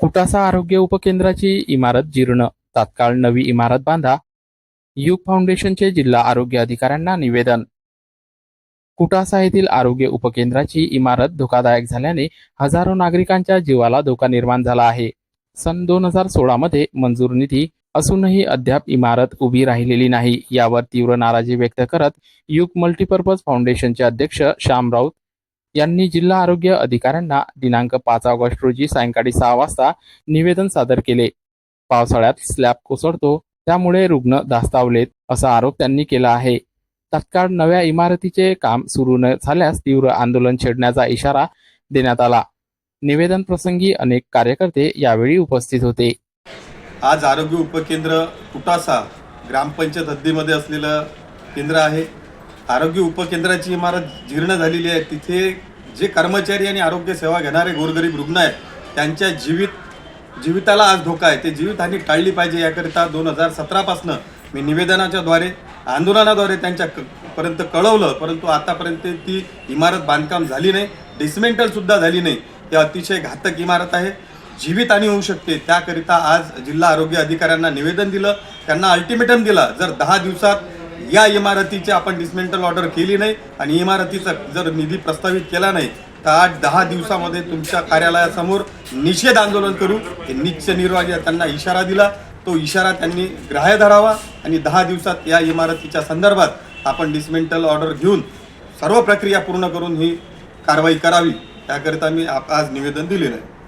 कुटासा आरोग्य उपकेंद्राची इमारत जीर्ण. तात्काळ नवी इमारत बांधा. युग फाउंडेशनचे जिल्हा आरोग्य अधिकाऱ्यांना निवेदन. कुटासा येथील आरोग्य उपकेंद्राची इमारत धोकादायक झाल्याने हजारो नागरिकांच्या जीवाला धोका निर्माण झाला आहे. सन दोन हजार सोळामध्ये मंजूर निधी असूनही अद्याप इमारत उभी राहिलेली नाही. यावर तीव्र नाराजी व्यक्त करत युग मल्टीपर्पज फाउंडेशनचे अध्यक्ष श्याम राऊत यांनी जिल्हा आरोग्य अधिकाऱ्यांना दिनांक पाच ऑगस्ट रोजी सायंकाळी सहा वाजता निवेदन सादर केले. पावसाळ्यात स्लॅब कोसळतो त्यामुळे रुग्ण धास्तावलेत असा आरोप त्यांनी केला आहे. तत्काळ नव्या इमारतीचे काम सुरू न झाल्यास तीव्र आंदोलन छेडण्याचा इशारा देण्यात आला. निवेदन प्रसंगी अनेक कार्यकर्ते यावेळी उपस्थित होते. आज आरोग्य उपकेंद्र कुटासा ग्रामपंचायत हद्दीमध्ये असलेलं केंद्र आहे. आरोग्य उपकेंद्राची इमारत जीर्ण झालेली आहे. तिथे जे कर्मचारी आणि आरोग्य सेवा घेणारे गोरगरीब रुग्ण आहेत त्यांच्या जीवित जीविताला आज धोका आहे. ते जीवितहानी टाळली पाहिजे याकरिता दोन हजार सतरापासनं मी निवेदनाच्या द्वारे आंदोलनाद्वारे त्यांच्या पर्यंत कळवलं. परंतु आतापर्यंत ती इमारत बांधकाम झाली नाही. डिसमेंटलसुद्धा झाली नाही. ही अतिशय घातक इमारत आहे. जीवितहानी होऊ शकते. त्याकरिता आज जिल्हा आरोग्य अधिकाऱ्यांना निवेदन दिलं. त्यांना अल्टिमेटम दिला. जर दहा दिवसात या इमारतीची आपण डिसमेंटल ऑर्डर केली नाही आणि इमारतीचा जर निधी प्रस्तावित केला नाही तर आठ दहा दिवसामध्ये तुमच्या कार्यालयासमोर निषेध आंदोलन करू. हे निश्चय निर्वाह त्यांना इशारा दिला. तो इशारा त्यांनी ग्राह्य धरावा आणि दहा दिवसात या इमारतीच्या संदर्भात आपण डिसमेंटल ऑर्डर घेऊन सर्व प्रक्रिया पूर्ण करून ही कारवाई करावी. त्याकरिता मी आज निवेदन दिलेलं आहे.